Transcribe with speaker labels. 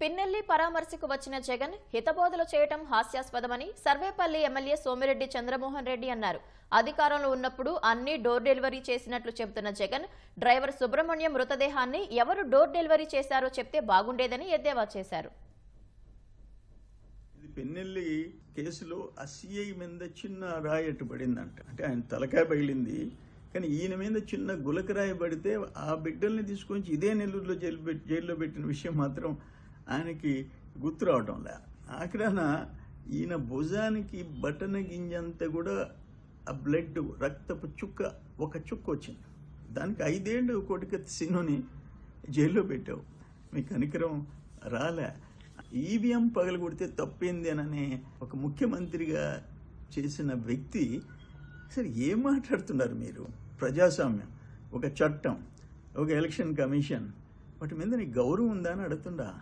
Speaker 1: పిన్నెల్లి పరామర్శకు వచ్చిన జగన్ హితబోధలు చేయటం హాస్యాస్పదమని సర్వేపల్లి ఎమ్మెల్యే సోమిరెడ్డి చంద్రమోహన్ రెడ్డి అన్నారు. అధికారంలో ఉన్నప్పుడు అన్ని డోర్ డెలివరీ చేసినట్లు చెబుతున్న జగన్ డ్రైవర్ సుబ్రహ్మణ్యం మృతదేహాన్ని ఎవరు డోర్ డెలివరీ చేశారో చెప్తే బాగుండేదని ఎద్దేవా చేశారు.
Speaker 2: ఇది పెన్నెల్లి కేసులో అసిఐ మీద చిన్న రాయి పడిందంట. అంటే ఆయన తలకాయ పగిలింది. కానీ ఈయన మీద చిన్న గులకరాయి పడితే ఆ బిడ్డల్ని తీసుకొని ఇదే నెల్లూరులో జైలు పెట్టి జైల్లో పెట్టిన విషయం మాత్రం ఆయనకి గుర్తు రావటంలే ఆఖరాన ఈయన భుజానికి బటన గింజంతా కూడా ఆ బ్లడ్ రక్తపు చుక్క ఒక చుక్క వచ్చింది. దానికి ఐదేళ్ళు కొడుకత్తి సినుని జైల్లో పెట్టావు. మీ కనికరం రాలే. ఈవీఎం పగలగొడితే తప్పింది అననే ఒక ముఖ్యమంత్రిగా చేసిన వ్యక్తి సరే ఏం మాట్లాడుతున్నారు మీరు? ప్రజాస్వామ్యం ఒక చట్టం ఒక ఎలక్షన్ కమిషన్ వాటి మీద నీకు గౌరవం ఉందా? అని అడుగుతుండా.